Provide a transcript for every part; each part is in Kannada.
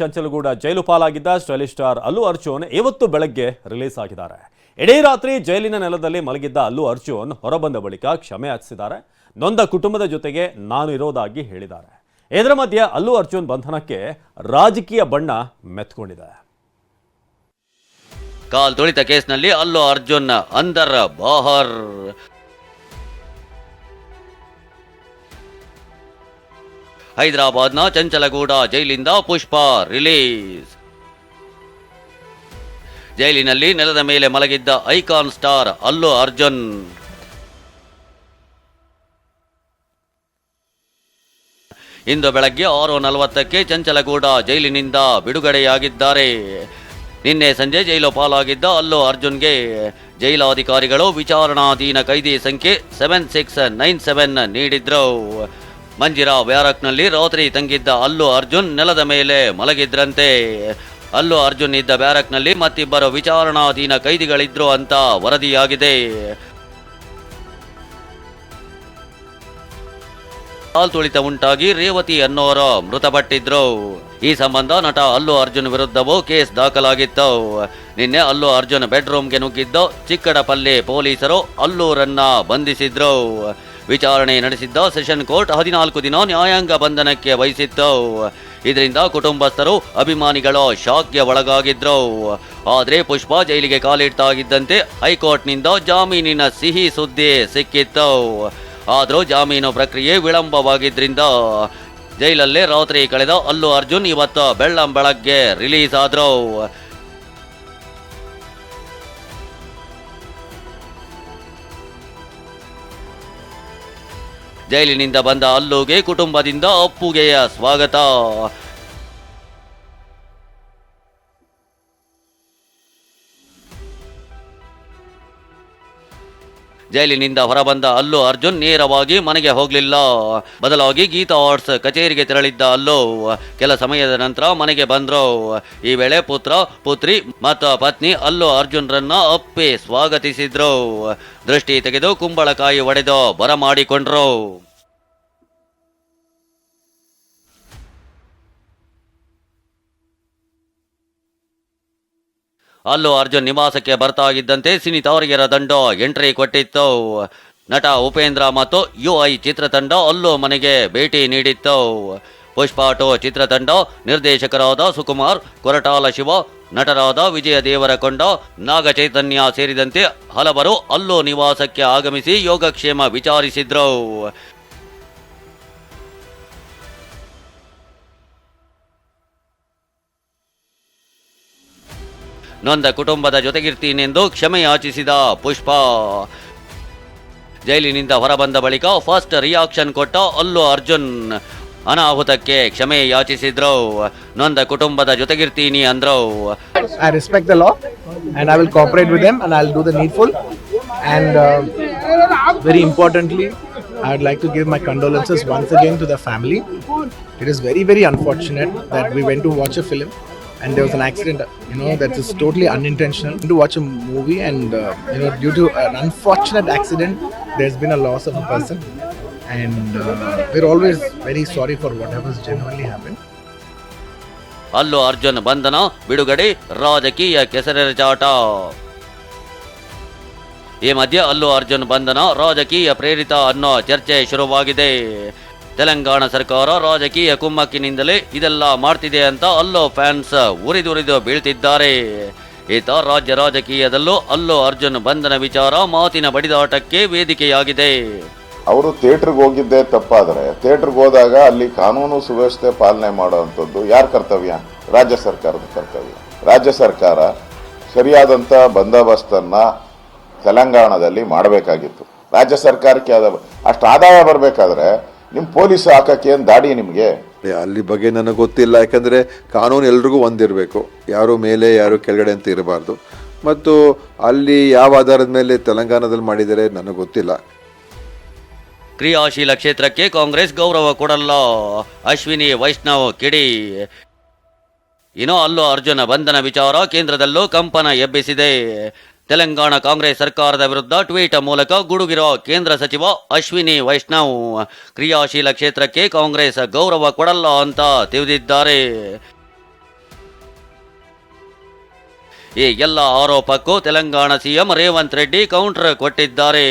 ಚಂಚಲಗೂಡ ಜೈಲು ಪಾಲಾಗಿದ್ದ ಸ್ಟೈಲಿಶ್ ಸ್ಟಾರ್ ಅಲ್ಲು ಅರ್ಜುನ್ ಇವತ್ತು ಬೆಳಗ್ಗೆ ರಿಲೀಸ್ ಆಗಿದ್ದಾರೆ. ಇಡೀ ರಾತ್ರಿ ಜೈಲಿನ ನೆಲದಲ್ಲಿ ಮಲಗಿದ್ದ ಅಲ್ಲು ಅರ್ಜುನ್ ಹೊರಬಂದ ಬಳಿಕ ಕ್ಷಮೆ ಯಾಚಿಸಿದ್ದಾರೆ ನೊಂದ ಕುಟುಂಬದ ಜೊತೆಗೆ ನಾನು ಇರೋದಾಗಿ ಹೇಳಿದ್ದಾರೆ. ಇದರ ಮಧ್ಯೆ ಅಲ್ಲು ಅರ್ಜುನ್ ಬಂಧನಕ್ಕೆ ರಾಜಕೀಯ ಬಣ್ಣ ಮೆತ್ಕೊಂಡಿದೆ. ಕಾಲ್ ತುಳಿತ ಕೇಸ್ನಲ್ಲಿ ಅಲ್ಲು ಅರ್ಜುನ್ ಅಂದರ್ ಬಾಹರ್. ಹೈದರಾಬಾದ್ನ ಚಂಚಲಗೂಡ ಜೈಲಿಂದ ಪುಷ್ಪ ರಿಲೀಸ್. ಜೈಲಿನಲ್ಲಿ ನೆಲದ ಮೇಲೆ ಮಲಗಿದ್ದ ಐಕಾನ್ ಸ್ಟಾರ್ ಅಲ್ಲು ಅರ್ಜುನ್. ಇಂದು ಬೆಳಗ್ಗೆ ಆರು ನಲವತ್ತಕ್ಕೆ ಚಂಚಲಗೂಡ ಜೈಲಿನಿಂದ ಬಿಡುಗಡೆಯಾಗಿದ್ದಾರೆ. ನಿನ್ನೆ ಸಂಜೆ ಜೈಲು ಪಾಲಾಗಿದ್ದ ಅಲ್ಲು ಅರ್ಜುನ್ಗೆ ಜೈಲಾಧಿಕಾರಿಗಳು ವಿಚಾರಣಾಧೀನ ಕೈದಿ ಸಂಖ್ಯೆ ಸೆವೆನ್ ಸಿಕ್ಸ್ ನೈನ್ ಸೆವೆನ್ ನೀಡಿದ್ರು. ಮಂಜಿರಾ ಬ್ಯಾರಕ್ನಲ್ಲಿ ರಾತ್ರಿ ತಂಗಿದ್ದ ಅಲ್ಲು ಅರ್ಜುನ್ ನೆಲದ ಮೇಲೆ ಮಲಗಿದ್ರಂತೆ. ಅಲ್ಲು ಅರ್ಜುನ್ ಇದ್ದ ಬ್ಯಾರಕ್ನಲ್ಲಿ ಮತ್ತಿಬ್ಬರು ವಿಚಾರಣಾಧೀನ ಕೈದಿಗಳಿದ್ರು ಅಂತ ವರದಿಯಾಗಿದೆ. ತುಳಿತ ಉಂಟಾಗಿ ರೇವತಿ ಅನ್ನೋರು ಮೃತಪಟ್ಟಿದ್ರು. ಈ ಸಂಬಂಧ ನಟ ಅಲ್ಲು ಅರ್ಜುನ್ ವಿರುದ್ಧವೂ ಕೇಸ್ ದಾಖಲಾಗಿತ್ತು. ನಿನ್ನೆ ಅಲ್ಲು ಅರ್ಜುನ್ ಬೆಡ್ರೂಮ್ಗೆ ನುಗ್ಗಿದ್ದು ಚಿಕ್ಕಡಪಲ್ಲಿ ಪೊಲೀಸರು ಅಲ್ಲೂರನ್ನ ಬಂಧಿಸಿದ್ರು. ವಿಚಾರಣೆ ನಡೆಸಿದ್ದ ಸೆಷನ್ ಕೋರ್ಟ್ ಹದಿನಾಲ್ಕು ದಿನ ನ್ಯಾಯಾಂಗ ಬಂಧನಕ್ಕೆ ವಹಿಸಿತ್ತು ಇದರಿಂದ ಕುಟುಂಬಸ್ಥರು ಅಭಿಮಾನಿಗಳ ಶಾಕ್ಗೆ ಒಳಗಾಗಿದ್ರು ಆದರೆ ಪುಷ್ಪ ಜೈಲಿಗೆ ಕಾಲಿಡ್ತಾಗಿದ್ದಂತೆ ಹೈಕೋರ್ಟ್ನಿಂದ ಜಾಮೀನಿನ ಸಿಹಿ ಸುದ್ದಿ ಸಿಕ್ಕಿತ್ತು. ಆದರೂ ಜಾಮೀನು ಪ್ರಕ್ರಿಯೆ ವಿಳಂಬವಾಗಿದ್ದರಿಂದ ಜೈಲಲ್ಲೇ ರಾತ್ರಿ ಕಳೆದ ಅಲ್ಲು ಅರ್ಜುನ್ ಇವತ್ತು ಬೆಳ್ಳಂ ಬೆಳಗ್ಗೆ ರಿಲೀಸ್ ಆದ್ರು ಜೈಲಿನಿಂದ ಬಂದ ಅಲ್ಲುಗೆ ಕುಟುಂಬದಿಂದ ಅಪ್ಪುಗೆಯ ಸ್ವಾಗತ. ಜೈಲಿನಿಂದ ಹೊರಬಂದ ಅಲ್ಲು ಅರ್ಜುನ್ ನೇರವಾಗಿ ಮನೆಗೆ ಹೋಗಲಿಲ್ಲ. ಬದಲಾಗಿ ಗೀತಾ ಆರ್ಟ್ಸ್ ಕಚೇರಿಗೆ ತೆರಳಿದ್ದ ಅಲ್ಲು ಕೆಲ ಸಮಯದ ನಂತರ ಮನೆಗೆ ಬಂದ್ರು. ಈ ವೇಳೆ ಪುತ್ರ, ಪುತ್ರಿ ಮತ್ತು ಪತ್ನಿ ಅಲ್ಲು ಅರ್ಜುನ್ರನ್ನ ಅಪ್ಪಿ ಸ್ವಾಗತಿಸಿದ್ರು. ದೃಷ್ಟಿ ತೆಗೆದು ಕುಂಬಳಕಾಯಿ ಒಡೆದು ಬರಮಾಡಿಕೊಂಡ್ರು. ಅಲ್ಲು ಅರ್ಜುನ್ ನಿವಾಸಕ್ಕೆ ಬರ್ತಾ ಇದ್ದಂತೆ ಸಿನಿ ತಾವರಿಗೆರ ದಂಡ ಎಂಟ್ರಿ ಕೊಟ್ಟಿತ್ತು. ನಟ ಉಪೇಂದ್ರ ಮತ್ತು ಯು ಐ ಚಿತ್ರತಂಡ ಅಲ್ಲೂ ಮನೆಗೆ ಭೇಟಿ ನೀಡಿತ್ತು. ಪುಷ್ಪ ಟು ಚಿತ್ರತಂಡ ನಿರ್ದೇಶಕರಾದ ಸುಕುಮಾರ್, ಕೊರಟಾಲ ಶಿವ, ನಟರಾದ ವಿಜಯ ದೇವರಕೊಂಡ ನಾಗ ಚೈತನ್ಯ ಸೇರಿದಂತೆ ಹಲವರು ಅಲ್ಲೂ ನಿವಾಸಕ್ಕೆ ಆಗಮಿಸಿ ಯೋಗಕ್ಷೇಮ ವಿಚಾರಿಸಿದ್ರು. ನೊಂದ ಕುಟುಂಬದ ಜೊತೆಗಿರ್ತೀನೆಂದು ಕ್ಷಮೆ ಯಾಚಿಸಿದ ಪುಷ್ಪ ಜೈಲಿನಿಂದ ಹೊರಬಂದ ಬಳಿಕ ಫಸ್ಟ್ ರಿಯಾಕ್ಷನ್ ಕೊಟ್ಟ ಅಲ್ಲು ಅರ್ಜುನ್ ಅನಾಹುತಕ್ಕೆ ಕ್ಷಮೆ ಯಾಚಿಸಿದ್ರು ನೊಂದ ಕುಟುಂಬದ ಜೊತೆಗಿರ್ತೀನಿ ಅಂದ್ರು I respect I uh, very importantly, I would like to give my condolences once again to the family. It is very, very unfortunate that we went to watch a film and there was an accident, you know, that is totally unintentional. To watch a movie and, uh, you know, due to an unfortunate accident, there's been a loss of a person. And uh, we're always very sorry for whatever's genuinely happened. Allu Arjun ಬಂಧನ ಬಿಡುಗಡೆ ರಾಜಕೀಯ ಕೆಸರೆರಚಾಟ ಈ ಮಧ್ಯೆ ಅಲ್ಲು ಅರ್ಜುನ್ ಬಂಧನ ರಾಜಕೀಯ ಪ್ರೇರಿತ ಅನ್ನೋ ಚರ್ಚೆ ಶುರುವಾಗಿದೆ ತೆಲಂಗಾಣ ಸರ್ಕಾರ ರಾಜಕೀಯ ಕುಮ್ಮಕ್ಕಿನಿಂದಲೇ ಇದೆಲ್ಲ ಮಾಡ್ತಿದೆ ಅಂತ ಅಲ್ಲೋ ಫ್ಯಾನ್ಸ್ ಉರಿದುರಿದು ಬೀಳ್ತಿದ್ದಾರೆ. ಈತ ರಾಜ್ಯ ರಾಜಕೀಯದಲ್ಲೂ ಅಲ್ಲೋ ಅರ್ಜುನ್ ಬಂಧನ ವಿಚಾರ ಮಾತಿನ ಬಡಿದಾಟಕ್ಕೆ ವೇದಿಕೆಯಾಗಿದೆ. ಅವರು ಥಿಯೇಟ್ರಿಗೆ ಹೋಗಿದ್ದೇ ತಪ್ಪಾದರೆ ಥಿಯೇಟ್ರಿಗೆ ಹೋದಾಗ ಅಲ್ಲಿ ಕಾನೂನು ಸುವ್ಯವಸ್ಥೆ ಪಾಲನೆ ಮಾಡುವಂಥದ್ದು ಯಾರ ಕರ್ತವ್ಯ? ರಾಜ್ಯ ಸರ್ಕಾರದ ಕರ್ತವ್ಯ. ರಾಜ್ಯ ಸರ್ಕಾರ ಸರಿಯಾದಂಥ ಬಂದೋಬಸ್ತನ್ನು ತೆಲಂಗಾಣದಲ್ಲಿ ಮಾಡಬೇಕಾಗಿತ್ತು. ರಾಜ್ಯ ಸರ್ಕಾರಕ್ಕೆ ಅದ ಅಷ್ಟು ಆದಾಯ ಬರಬೇಕಾದ್ರೆ ನಿಮ್ಮ ಪೊಲೀಸ್ ಹಾಕಕ್ಕೆ ಏನು ದಾಡಿ ನಿಮಗೆ? ಏ, ಅಲ್ಲಿ ಬಗ್ಗೆ ನನಗೆ ಗೊತ್ತಿಲ್ಲ ಯಾಕಂದರೆ ಕಾನೂನು ಎಲ್ರಿಗೂ ಒಂದಿರಬೇಕು. ಯಾರು ಮೇಲೆ ಯಾರು ಕೆಳಗಡೆ ಅಂತ ಇರಬಾರ್ದು. ಮತ್ತು ಅಲ್ಲಿ ಯಾವ ಆಧಾರದ ಮೇಲೆ ತೆಲಂಗಾಣದಲ್ಲಿ ಮಾಡಿದರೆ ನನಗೆ ಗೊತ್ತಿಲ್ಲ. ಕ್ರಿಯಾಶೀಲ ಕ್ಷೇತ್ರಕ್ಕೆ ಕಾಂಗ್ರೆಸ್ ಗೌರವ ಕೊಡಲ್ಲ ಅಶ್ವಿನಿ ವೈಷ್ಣವ್ ಕಿಡಿ. ಇನ್ನು ಅಲ್ಲೂ ಅರ್ಜುನ ಬಂಧನ ವಿಚಾರ ಕೇಂದ್ರದಲ್ಲೂ ಕಂಪನ ಎಬ್ಬಿಸಿದೆ. ತೆಲಂಗಾಣ ಕಾಂಗ್ರೆಸ್ ಸರ್ಕಾರದ ವಿರುದ್ಧ ಟ್ವೀಟ್ ಮೂಲಕ ಗುಡುಗಿರೋ ಕೇಂದ್ರ ಸಚಿವ ಅಶ್ವಿನಿ ವೈಷ್ಣವ್ ಕ್ರಿಯಾಶೀಲ ಕ್ಷೇತ್ರಕ್ಕೆ ಕಾಂಗ್ರೆಸ್ ಗೌರವ ಕೊಡಲ್ಲ ಅಂತ ತಿಳಿದಿದ್ದಾರೆ. ಈ ಎಲ್ಲ ಆರೋಪಕ್ಕೂ ತೆಲಂಗಾಣ ಸಿಎಂ ರೇವಂತ್ ರೆಡ್ಡಿ ಕೌಂಟರ್ ಕೊಟ್ಟಿದ್ದಾರೆ.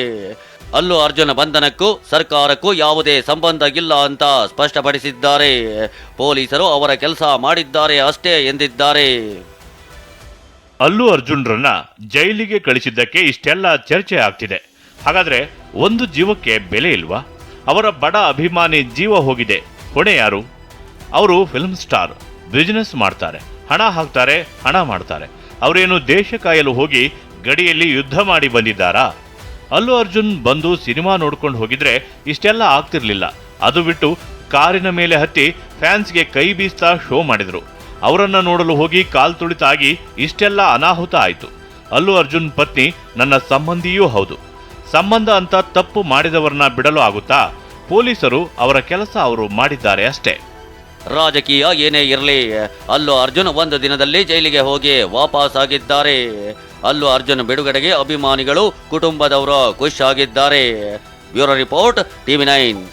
ಅಲ್ಲು ಅರ್ಜುನ ಬಂಧನಕ್ಕೂ ಸರ್ಕಾರಕ್ಕೂ ಯಾವುದೇ ಸಂಬಂಧ ಇಲ್ಲ ಅಂತ ಸ್ಪಷ್ಟಪಡಿಸಿದ್ದಾರೆ. ಪೊಲೀಸರು ಅವರ ಕೆಲಸ ಮಾಡಿದ್ದಾರೆ ಅಷ್ಟೇ ಎಂದಿದ್ದಾರೆ. ಅಲ್ಲು ಅರ್ಜುನ್ರನ್ನ ಜೈಲಿಗೆ ಕಳಿಸಿದ್ದಕ್ಕೆ ಇಷ್ಟೆಲ್ಲ ಚರ್ಚೆ ಆಗ್ತಿದೆ. ಹಾಗಾದ್ರೆ ಒಂದು ಜೀವಕ್ಕೆ ಬೆಲೆ ಇಲ್ವಾ? ಅವರ ಬಡ ಅಭಿಮಾನಿ ಜೀವ ಹೋಗಿದೆ. ಹೊಣೆ ಯಾರು? ಅವರು ಫಿಲ್ಮ್ ಸ್ಟಾರ್ ಬಿಸ್ನೆಸ್ ಮಾಡ್ತಾರೆ. ಹಣ ಹಾಕ್ತಾರೆ, ಹಣ ಮಾಡ್ತಾರೆ. ಅವರೇನು ದೇಶ ಕಾಯಲು ಹೋಗಿ ಗಡಿಯಲ್ಲಿ ಯುದ್ಧ ಮಾಡಿ ಬಂದಿದ್ದಾರಾ? ಅಲ್ಲು ಅರ್ಜುನ್ ಬಂದು ಸಿನಿಮಾ ನೋಡ್ಕೊಂಡು ಹೋಗಿದ್ರೆ ಇಷ್ಟೆಲ್ಲ ಆಗ್ತಿರ್ಲಿಲ್ಲ. ಅದು ಬಿಟ್ಟು ಕಾರಿನ ಮೇಲೆ ಹತ್ತಿ ಫ್ಯಾನ್ಸ್ಗೆ ಕೈ ಬೀಸ್ತಾ ಶೋ ಮಾಡಿದ್ರು. ಅವರನ್ನ ನೋಡಲು ಹೋಗಿ ಕಾಲ್ ತುಳಿತಾಗಿ ಇಷ್ಟೆಲ್ಲ ಅನಾಹುತ ಆಯಿತು. ಅಲ್ಲು ಅರ್ಜುನ್ ಪತ್ನಿ ನನ್ನ ಸಂಬಂಧಿಯೂ ಹೌದು. ಸಂಬಂಧ ಅಂತ ತಪ್ಪು ಮಾಡಿದವರನ್ನ ಬಿಡಲು ಆಗುತ್ತಾ? ಪೊಲೀಸರು ಅವರ ಕೆಲಸ ಅವರು ಮಾಡಿದ್ದಾರೆ ಅಷ್ಟೇ. ರಾಜಕೀಯ ಏನೇ ಇರಲಿ, ಅಲ್ಲು ಅರ್ಜುನ್ ಒಂದು ದಿನದಲ್ಲಿ ಜೈಲಿಗೆ ಹೋಗಿ ವಾಪಸ್ ಆಗಿದ್ದಾರೆ. ಅಲ್ಲು ಅರ್ಜುನ್ ಬಿಡುಗಡೆಗೆ ಅಭಿಮಾನಿಗಳು, ಕುಟುಂಬದವರು ಖುಷ್ ಆಗಿದ್ದಾರೆ. Bureau report, TV nine.